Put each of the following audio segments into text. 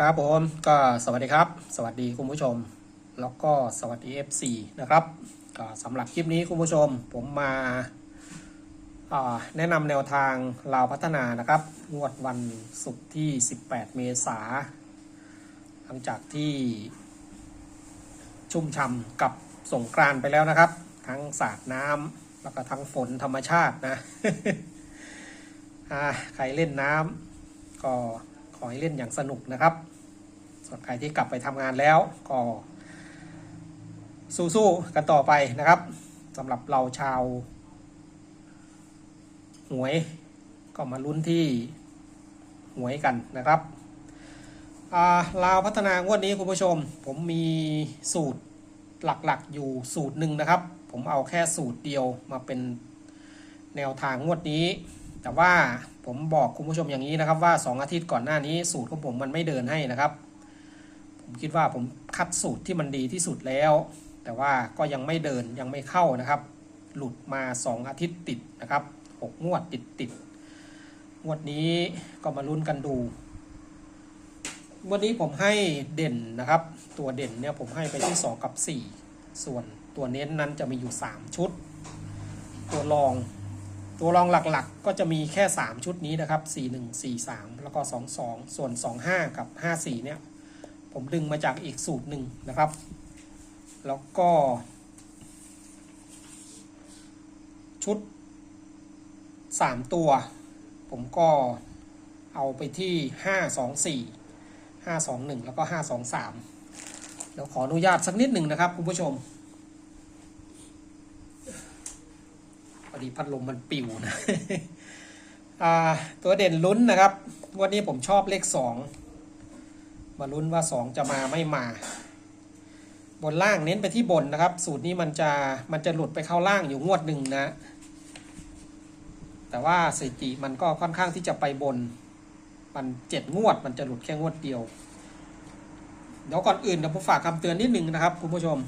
ครับผมก็สวัสดีครับ สวัสดีคุณผู้ชม แล้วก็สวัสดี FC นะครับก็สำหรับคลิปนี้คุณผู้ชมผมมาแนะนำแนวทางลาวพัฒนานะครับงวดวันศุกร์ที่ 18 เมษาหลังจากที่ชุ่มช่ำกับสงกรานไปแล้วนะครับ ทั้งสาดน้ำแล้วก็ทั้งฝนธรรมชาตินะใครเล่นน้ำก็ ขอให้เล่นอย่างสนุกนะครับ ส่วนใครที่กลับไปทำงานแล้วก็สู้ๆกันต่อไปนะครับสำหรับเราชาว หวยก็มาลุ้นที่หวยกันนะครับลาวพัฒนางวดนี้คุณผู้ชม ผมมีสูตรหลักๆอยู่สูตรหนึ่งนะครับ ผมเอาแค่สูตรเดียวมาเป็นแนวทางงวดนี้ แต่ว่าผมบอกคุณผู้ชมอย่างนี้นะครับว่า 2 อาทิตย์ก่อนหน้านี้สูตรของผมมันไม่เดินให้นะครับ ผมคิดว่าผมคัดสูตรที่มันดีที่สุดแล้ว แต่ว่าก็ยังไม่เดินยังไม่เข้านะครับ หลุดมา 2 อาทิตย์ติดนะครับ 6 งวดติดติดงวดนี้ก็มาลุ้นกันดูวันนี้ผมให้เด่นนะครับ ตัวเด่นเนี่ยผมให้ไปที่ 2 กับ 4 ส่วนตัวเน้นนั้นจะมีอยู่ 3 ชุด ตัวรอง ตัวรองหลักๆ ก็จะมีแค่ 3 ชุดนี้นะครับ 4 1 4 3 แล้วก็ 2 2 ส่วน 2 5 กับ 5 4 เนี่ย ผมดึงมาจากอีกสูตรหนึ่งนะครับ แล้วก็ ชุด 3 ตัว ผมก็เอาไปที่ 5 2 4 5 2 1 แล้วก็ 5 2 3 เดี๋ยวขออนุญาตสักนิดหนึ่งนะครับคุณผู้ชม อดีพัดลมมันปิวนะตัวเด่นลุ้นนะครับ วันนี้ผมชอบเลขสองมาลุ้นว่าสองจะมาไม่มา บนล่างเน้นไปที่บนนะครับ สูตรนี้มันจะมันจะหลุดไปเข้าล่างอยู่งวดหนึ่งนะ แต่ว่าสถิติมันก็ค่อนข้างที่จะไปบน มันเจ็ดงวดมันจะหลุดแค่งวดเดียว เดี๋ยวก่อนอื่นเดี๋ยวผมฝากคำเตือนนิดนึงนะครับคุณผู้ชม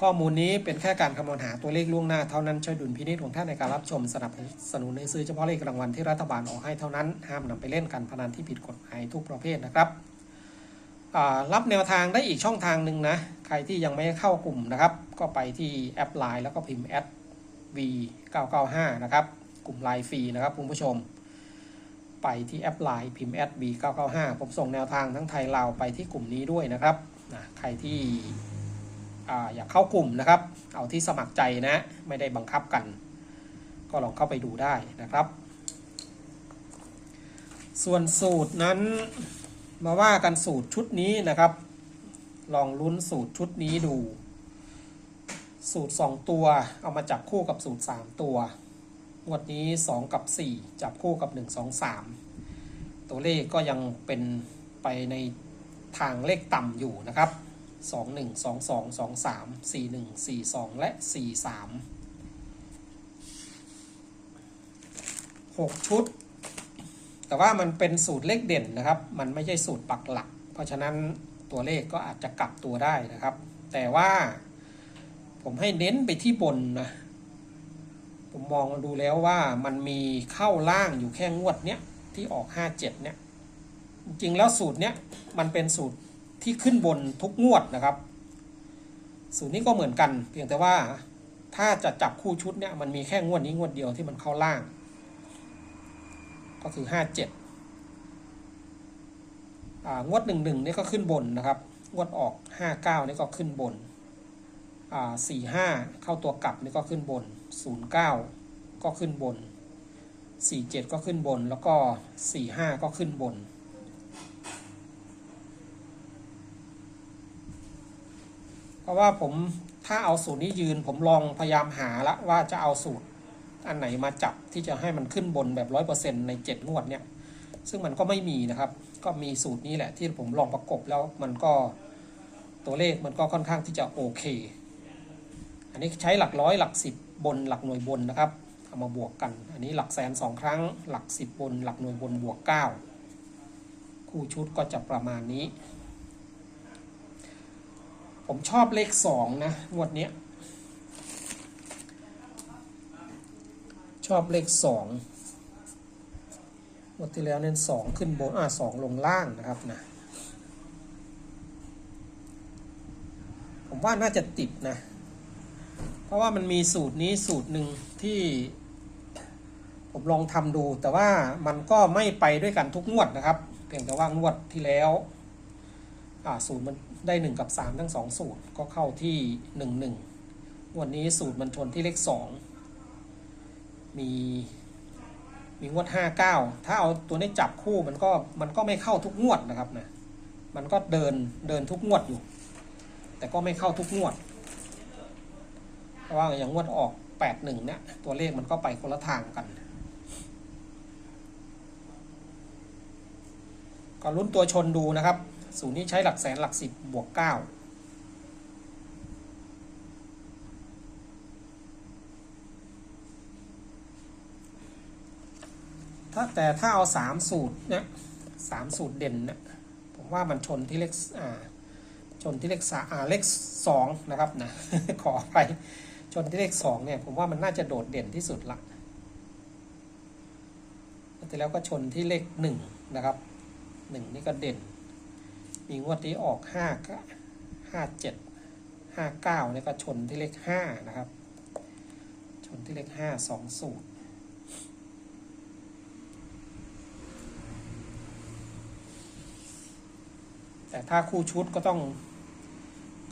ข้อมูลนี้เป็นแค่การคำนวณหาตัวเลขล่วงหน้าเท่านั้นช่วยดุลพินิจของท่านในการรับชมสนับสนุนในซื้อเฉพาะเลขรางวัลที่รัฐบาลออกให้เท่านั้น ห้ามนำไปเล่นการพนันที่ผิดกฎหมายทุกประเภทนะครับรับแนวทางได้อีกช่องทางหนึ่งนะ ใครที่ยังไม่เข้ากลุ่มนะครับ ก็ไปที่แอป Line แล้วก็พิมพ์แอด V995 นะครับกลุ่มไลน์ฟรีนะครับคุณผู้ชม ไปที่แอป Line พิมพ์แอด V995 ผมส่งแนวทางทั้งไทยลาวไปที่กลุ่มนี้ด้วยนะครับนะใครที่ อยากเข้ากลุ่มนะครับ เอาที่สมัครใจนะ ไม่ได้บังคับกัน ก็ลองเข้าไปดูได้นะครับ ส่วนสูตรนั้นมาว่ากันสูตรชุดนี้นะครับ ลองลุ้นสูตรชุดนี้ดู สูตร 2 ตัว เอามาจับคู่กับสูตร 3 ตัว งวดนี้ 2 กับ 4 จับคู่กับ 1 2 3 ตัวเลขก็ยังเป็นไปในทางเลขต่ำอยู่นะครับ สองหนึ่งสองสองสองสามสี่หนึ่งสี่สองและสี่สามหกชุด แต่ว่ามันเป็นสูตรเลขเด่นนะครับ มันไม่ใช่สูตรปักหลัก เพราะฉะนั้นตัวเลขก็อาจจะกลับตัวได้นะครับ แต่ว่าผมให้เน้นไปที่บนนะผมมองดูแล้วว่ามันมีเข้าล่างอยู่แค่งวดเนี้ยที่ออก 57 เนี่ย จริงแล้วสูตรเนี้ยมันเป็นสูตร ที่ขึ้นบนทุกงวดนะครับ สูตรนี้ก็เหมือนกัน เพียงแต่ว่าถ้าจะจับคู่ชุดเนี่ยมันมีแค่งวดนี้งวดเดียวที่มันเข้าล่าง ก็คือห้าเจ็ดงวดหนึ่งหนึ่งนี่ก็ขึ้นบนนะครับ งวดออกห้าเก้านี่ก็ขึ้นบนสี่ห้าเข้าตัวกลับนี่ก็ขึ้นบนศูนย์เก้าก็ขึ้นบนสี่เจ็ดก็ขึ้นบนแล้วก็สี่ห้าก็ขึ้นบน เพราะว่าผมถ้าเอาสูตรนี้ยืน ผมลองพยายามหาละว่าจะเอาสูตรอันไหนมาจับที่จะให้มันขึ้นบนแบบร้อยเปอร์เซ็นในเจ็ดงวดเนี่ย ซึ่งมันก็ไม่มีนะครับ ก็มีสูตรนี้แหละที่ผมลองประกบแล้วมันก็ตัวเลขมันก็ค่อนข้างที่จะโอเค อันนี้ใช้หลักร้อยหลักสิบบนหลักหน่วยบนนะครับเอามาบวกกัน อันนี้หลักแสนสองครั้ง หลักสิบบน หลักหน่วยบนบวกเก้าคู่ชุดก็จะประมาณนี้ ผมชอบเลขสองนะงวดเนี้ยชอบเลขสองงวดที่แล้วเน้นสองขึ้นบนอ่าสองลงล่างนะครับนะผมว่าน่าจะติดนะ เพราะว่ามันมีสูตรนี้สูตรหนึ่งที่ผมลองทำดู แต่ว่ามันก็ไม่ไปด้วยกันทุกงวดนะครับ เพียงแต่ว่างวดที่แล้ว อ่าสูตรมัน ได้หนึ่งกับสามทั้งสองสูตรก็เข้าที่หนึ่งหนึ่งวันนี้สูตรมันชนที่เลขสองมีมีงวดห้าเก้าถ้าเอาตัวนี้จับคู่มันก็มันก็ไม่เข้าทุกงวดนะครับนะมันก็เดินเดินทุกงวดอยู่ แต่ก็ไม่เข้าทุกงวดเพราะว่าอย่างงวดออกแปดหนึ่งเนี่ยตัวเลขมันก็ไปคนละทางกันก็ลุ้นตัวชนดูนะครับ สูตรนี้ใช้หลักแสนหลักสิบบวกเก้าถ้าแต่ถ้าเอาสามสูตรเนี่ยสามสูตรเด่นเนี่ยผมว่ามันชนที่เลขอ่าชนที่เลขสาอ่าเลขสองนะครับนะขอไปชนที่เลขสองเนี่ยผมว่ามันน่าจะโดดเด่นที่สุดละแต่แล้วก็ชนที่เลขหนึ่งนะครับหนึ่งนี่ก็เด่น มีงวดที่ออกห้าก็ห้าเจ็ดห้าเก้าเนี่ยก็ชนที่เลขห้านะครับ ชนที่เลขห้าสองสูตรแต่ถ้าคู่ชุดก็ต้อง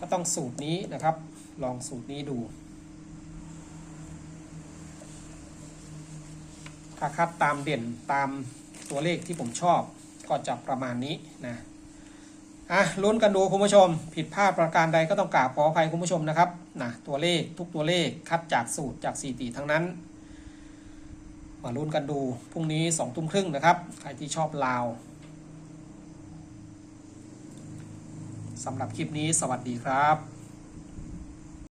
ก็ต้องสูตรนี้นะครับ ลองสูตรนี้ดู ถ้าคัดตามเด่นตามตัวเลขที่ผมชอบก็จะประมาณนี้นะ อะลุ้นกันดูคุณผู้ชม ผิดพลาดประการใดก็ต้องกราบขออภัยคุณผู้ชมนะครับนะตัวเลขทุกตัวเลขคัดจากสูตรจากสถิติทั้งนั้น มาลุ้นกันดูพรุ่งนี้สองทุ่มครึ่งนะครับ ใครที่ชอบลาวสำหรับคลิปนี้สวัสดีครับ